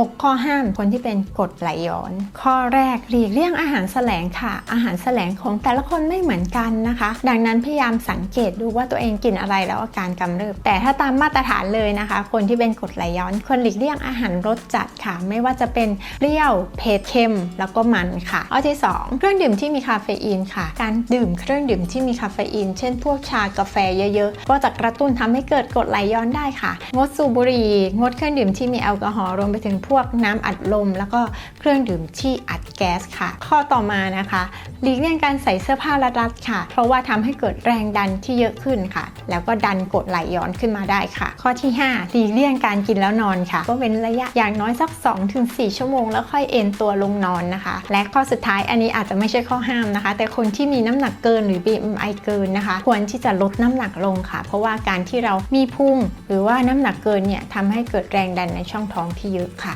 6 ข้อห้ามคนที่เป็นกรดไหลย้อน ข้อแรกหลีกเลี่ยงอาหารแสลงค่ะ อาหารแสลงของแต่ละคนไม่เหมือนกันนะคะ ดังนั้นพยายามสังเกตดูว่าตัวเองกินอะไรแล้วอาการกำเริบ แต่ถ้าตามมาตรฐานเลยนะคะ คนที่เป็นกรดไหลย้อนควรหลีกเลี่ยงอาหารรสจัดค่ะ ไม่ว่าจะเป็นเปรี้ยวเผ็ดเค็มแล้วก็มันค่ะข้อที่ 2 เครื่องดื่มที่มีคาเฟอีนค่ะ การดื่มเครื่องดื่มที่มีคาเฟอีน เช่น พวกชากาแฟเยอะๆ ก็จะกระตุ้นทำให้เกิดกรดไหลย้อนได้ค่ะ งดสูบบุหรี่งดเครื่องดื่มที่มีแอลกอฮอล์รวมไปถึงพวกน้ำอัดลม แล้วก็เครื่องดื่มที่อัดแก๊สค่ะ ข้อต่อมานะคะหลีกเลี่ยงการใส่เสื้อผ้ารัดๆค่ะ เพราะว่าทำให้เกิดแรงดันที่เยอะขึ้นค่ะ แล้วก็ดันกดไหลย้อนขึ้นมาได้ค่ะ ข้อที่ 5 หลีกเลี่ยงการกินแล้วนอนค่ะ ก็เว้นระยะอย่างน้อยสัก 2-4 ชั่วโมง แล้วค่อยเอนตัวลงนอนนะคะ และข้อสุดท้ายอันนี้อาจจะไม่ใช่ข้อห้ามนะคะ แต่คนที่มีน้ำหนักเกินหรือ BMI เกินนะคะ ควรที่จะลดน้ำหนักลงค่ะ เพราะว่าการที่เรามีพุงหรือว่าน้ำหนักเกินเนี่ยทำให้เกิดแรงดันในช่องท้องที่เยอะค่ะ